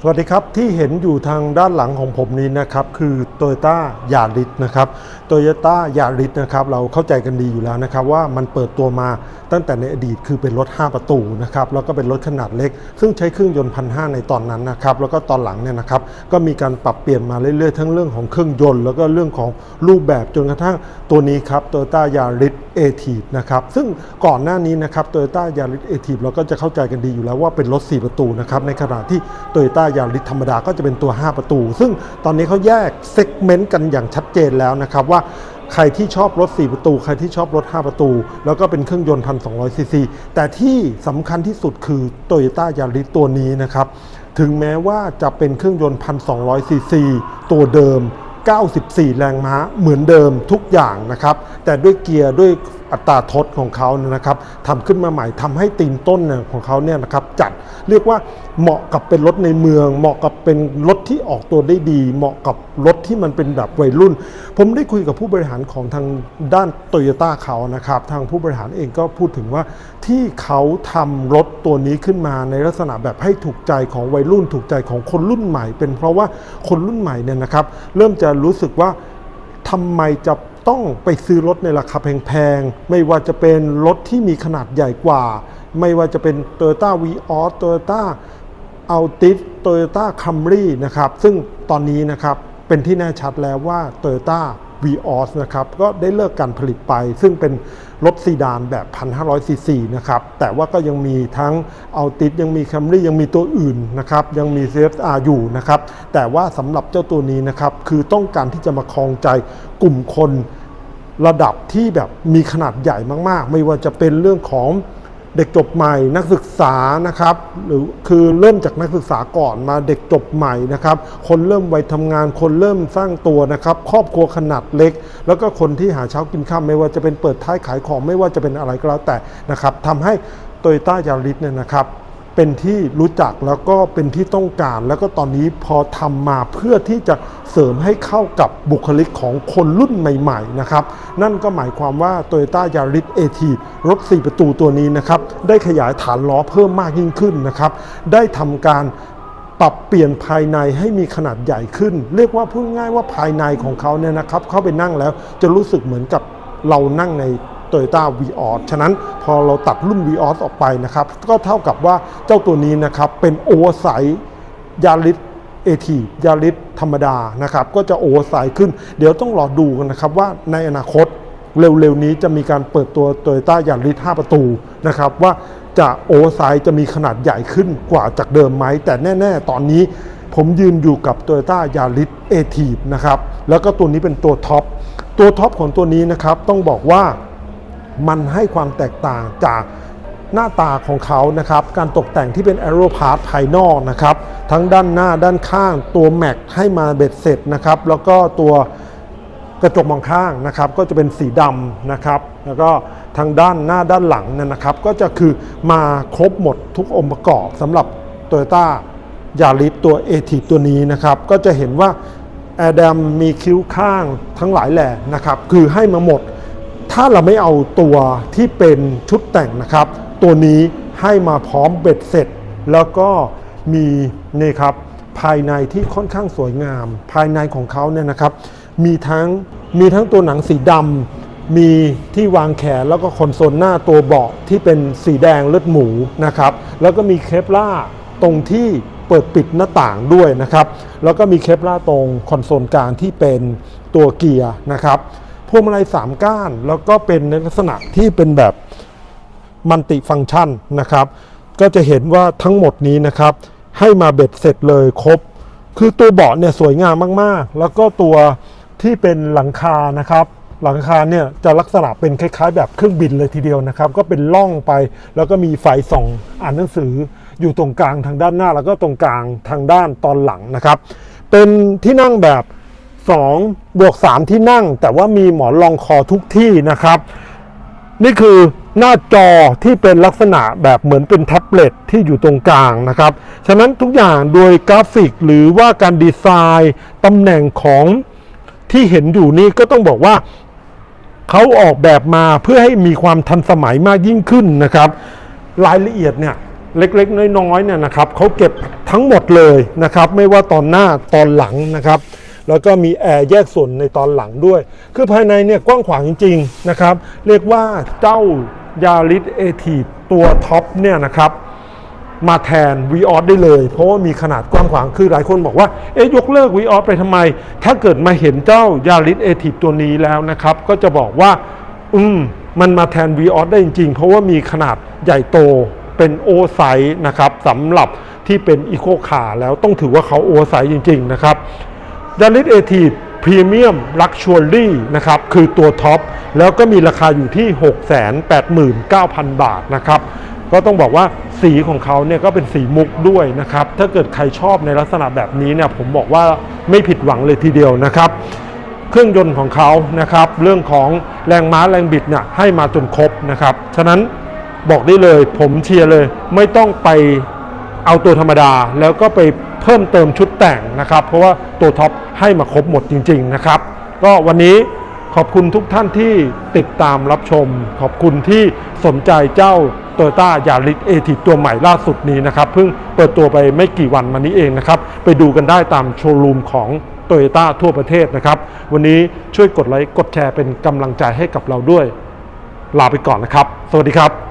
สวัสดีครับที่เห็นอยู่ทางด้านหลังของผมนี้นะครับคือ t o y ยต้ายาริสนะครับโตโยต้ายาริสนะครับเราเข้าใจกันดีอยู่แล้วนะครับว่ามันเปิดตัวมาตั้งแต่ในอดีตคือเป็นรถ 5 ประตูนะครับแล้วก็เป็นรถขนาดเล็ก ซึ่งใช้เครื่องยนต์พันหในตอนนั้นนะครับแล้วก็ตอนหลังเนี่ยนะครับก็มีการปรับเปลี่ยนมาเรื่อยๆ ทั้งเรื่องของเครื่องยนต์ แล้วก็เรื่องของรูปแบบจนกระทั่งตัวนี้ครับ t o y ยต้ายาริสเอทีนะครับซึ่งก่อนหน้านี้นะครับ t o y ยต้ายาริสเอทีเราก็จะเข้าใจกันดีอยู่แล้วว่าเป็นรถ 4 ประตูนะครับในขณะที่โตโยต้ายาริสธรรมดาก็จะเป็นตัว 5 ประตู ซึ่งตอนนี้เขาแยกเซกเมนต์กันอย่างชัดเจนแล้วนะครับว่าใครที่ชอบรถ 4 ประตู ใครที่ชอบรถ 5 ประตู แล้วก็เป็นเครื่องยนต์ 1,200 ซีซี แต่ที่สำคัญที่สุดคือโตโยต้ายาริสตัวนี้นะครับ ถึงแม้ว่าจะเป็นเครื่องยนต์ 1,200 ซีซี ตัวเดิม 94 แรงม้าเหมือนเดิมทุกอย่างนะครับ แต่ด้วยเกียร์ด้วย อัตราทดของเขาเนี่ยนะครับทำขึ้นมาใหม่ทำให้ตีนต้นเนี่ยของเขาเนี่ยนะครับจัดเรียกว่าเหมาะกับเป็นรถในเมือง เหมาะกับเป็นรถที่ออกตัวได้ดี เหมาะกับรถที่มันเป็นแบบวัยรุ่น ผมได้คุยกับผู้บริหารของทางด้านโตโยต้าเขานะครับ ทางผู้บริหารเองก็พูดถึงว่าที่เขาทำรถตัวนี้ขึ้นมาในลักษณะแบบให้ถูกใจของวัยรุ่น ถูกใจของคนรุ่นใหม่ เป็นเพราะว่าคนรุ่นใหม่เนี่ยนะครับ เริ่มจะรู้สึกว่าทำไมจะ ต้องไปซื้อรถในราคาแพงๆ ไม่ว่าจะเป็นรถที่มีขนาดใหญ่กว่า ไม่ว่าจะเป็น t o y ต้าวีออสโตโยต้าอัลติสโตโยต้าคัมรี่นะครับ ซึ่งตอนนี้นะครับเป็นที่แน่ชัดแล้วว่า t o y ต้าวีออสนะครับ ก็ได้เลิกการผลิตไป ซึ่งเป็น รถซีดานแบบ 1,500ซีซีนะครับ แต่ว่าก็ยังมีทั้งเอาติดยังมีแคมรี่ยังมีตัวอื่นนะครับ ยังมี CFR อยู่นะครับ แต่ว่าสำหรับเจ้าตัวนี้นะครับ คือต้องการที่จะมาครองใจกลุ่มคนระดับที่แบบมีขนาดใหญ่มากๆ ไม่ว่าจะเป็นเรื่องของ เด็กจบใหม่นักศึกษานะครับหรือคือเริ่มจากนักศึกษาก่อนมาเด็กจบใหม่นะครับ คนเริ่มวัยทำงาน คนเริ่มสร้างตัวนะครับ ครอบครัวขนาดเล็ก แล้วก็คนที่หาเช้ากินข้ามไม่ว่าจะเป็นเปิดท้ายขายของไม่ว่าจะเป็นอะไรก็แล้วแต่นะครับทำให้โตโยต้ายาริสเนี่ยนะครับ เป็นที่รู้จักแล้วก็เป็นที่ต้องการ แล้วก็ตอนนี้พอทำมาเพื่อที่จะเสริมให้เข้ากับบุคลิกของคนรุ่นใหม่ๆนะครับนั่นก็หมายความว่า Toyota Yaris AT รถ 4 ประตูตัวนี้นะครับได้ขยายฐานล้อเพิ่มมากยิ่งขึ้นนะครับได้ทำการปรับเปลี่ยนภายในให้มีขนาดใหญ่ขึ้น เรียกว่าพูดง่ายว่าภายในของเขาเนี่ยนะครับเข้าไปนั่งแล้วจะรู้สึกเหมือนกับเรานั่งใน Toyota v ีออฉะนั้นพอเราตัดรุ่น v ีออออกไปนะครับ ก็เท่ากับว่าเจ้าตัวนี้นะครับ เป็นโอเวอร์ไซส์ยาริสเอทียาริสธรรมดานะครับ ก็จะโอเวอร์ไซส์ขึ้น เดี๋ยวต้องรอดูกันนะครับว่าในอนาคตเร็วๆนี้จะมีการเปิดตัว Toyota ยาริส5ประตูนะครับ ว่าจะโอเวอร์ไซส์จะมีขนาดใหญ่ขึ้นกว่าจากเดิมไหม แต่แน่ ๆ ตอนนี้ผมยืนอยู่กับ Toyota Yaris a t i v นะครับ แล้วก็ตัวนี้เป็นตัวท็อป ตัวท็อปของตัวนี้นะครับ ต้องบอกว่า มันให้ความแตกต่างจากหน้าตาของเขานะครับ การตกแต่งที่เป็นแอโรพาร์ทภายนอกนะครับ ทั้งด้านหน้าด้านข้างตัวแม็กให้มาเบ็ดเสร็จนะครับ แล้วก็ตัวกระจกมองข้างนะครับก็จะเป็นสีดำนะครับ แล้วก็ทางด้านหน้าด้านหลังเนี่ยนะครับ ก็จะคือมาครบหมดทุกองค์ประกอบสำหรับ t o y ยต้ายาริสตัวเอทีตัวนี้นะครับ ก็จะเห็นว่าแอร์ดมมีคิ้วข้างทั้งหลายแหล่นะครับ คือให้มาหมด ถ้าเราไม่เอาตัวที่เป็นชุดแต่งนะครับ ตัวนี้ให้มาพร้อมเบ็ดเสร็จ แล้วก็มีนี่ครับภายในที่ค่อนข้างสวยงาม ภายในของเขาเนี่ยนะครับ มีทั้งมีทั้งตัวหนังสีดำมีที่วางแขนแล้วก็คอนโซลหน้าตัวเบาะที่เป็นสีแดงเลือดหมูนะครับ แล้วก็มีเคปล่าตรงที่เปิดปิดหน้าต่างด้วยนะครับ แล้วก็มีเคปล่าตรงคอนโซลกลางที่เป็นตัวเกียร์นะครับ วงมาลัย3ก้าน แล้วก็เป็นในลักษณะที่เป็นแบบมัลติฟังก์ชันนะครับ ก็จะเห็นว่าทั้งหมดนี้นะครับ ให้มาเบ็ดเสร็จเลยครบ คือตัวเบาะเนี่ยสวยงามมากๆ แล้วก็ตัวที่เป็นหลังคานะครับ หลังคาเนี่ยจะลักษณะเป็นคล้ายๆ แบบเครื่องบินเลยทีเดียวนะครับ ก็เป็นล่องไปแล้วก็มีไฟส่องอ่านหนังสือ อยู่ตรงกลางทางด้านหน้า แล้วก็ตรงกลางทางด้านตอนหลังนะครับ เป็นที่นั่งแบบ 2 บวก 3 ที่นั่ง แต่ว่ามีหมอนรองคอทุกที่นะครับ นี่คือหน้าจอที่เป็นลักษณะแบบเหมือนเป็นแท็บเล็ตที่อยู่ตรงกลางนะครับ ฉะนั้นทุกอย่างโดยกราฟิกหรือว่าการดีไซน์ตำแหน่งของที่เห็นอยู่นี่ก็ต้องบอกว่าเขาออกแบบมาเพื่อให้มีความทันสมัยมากยิ่งขึ้นนะครับ รายละเอียดเนี่ยเล็กๆ น้อยๆเนี่ยนะครับเขาเก็บทั้งหมดเลยนะครับ ไม่ว่าตอนหน้าตอนหลังนะครับ แล้วก็มีแอร์แยกส่วนในตอนหลังด้วย คือภายในเนี่ยกว้างขวางจริงๆนะครับ เรียกว่าเจ้ายาริสเอทีตัวท็อปเนี่ยนะครับมาแทน v ีออได้เลย เพราะว่ามีขนาดกว้างขวางคือหลายคนบอกว่า เอ๊ยกเลิก v ีออไปทำไม ถ้าเกิดมาเห็นเจ้ายาริสเอทีตัวนี้แล้วนะครับ ก็จะบอกว่า อืม มันมาแทน v ีออได้จริง ๆ เพราะว่ามีขนาดใหญ่โตเป็นโอไซส์นะครับสำหรับที่เป็นอีโคคาแล้วต้องถือว่าเขาโอไซส์จริง ๆ นะครับ ดาริสเอทีพรีเมียมลักชัวรี่นะครับคือตัวท็อป แล้วก็มีราคาอยู่ที่ 689,000 บาทนะครับก็ต้องบอกว่าสีของเขาเนี่ยก็เป็นสีมุกด้วยนะครับ ถ้าเกิดใครชอบในลักษณะแบบนี้เนี่ยผมบอกว่าไม่ผิดหวังเลยทีเดียวนะครับ เครื่องยนต์ของเขานะครับ เรื่องของแรงม้าแรงบิดเนี่ยให้มาจนครบนะครับ ฉะนั้นบอกได้เลยผมเชียร์เลย ไม่ต้องไปเอาตัวธรรมดาแล้วก็ไป เพิ่มเติมชุดแต่งนะครับ เพราะว่าตัวท็อปให้มาครบหมดจริง ๆ นะครับ ก็วันนี้ขอบคุณทุกท่านที่ติดตามรับชม ขอบคุณที่สนใจเจ้า t o y ต้ายาริสเอทีตัวใหม่ล่าสุดนี้นะครับเพิ่งเปิดตัวไปไม่กี่วันมานี้เองนะครับ ไปดูกันได้ตามโชว์รูมของโตโยต้าทั่วประเทศนะครับ วันนี้ช่วยกดไลค์กดแชร์เป็นกำลังใจให้กับเราด้วย ลาไปก่อนนะครับ สวัสดีครับ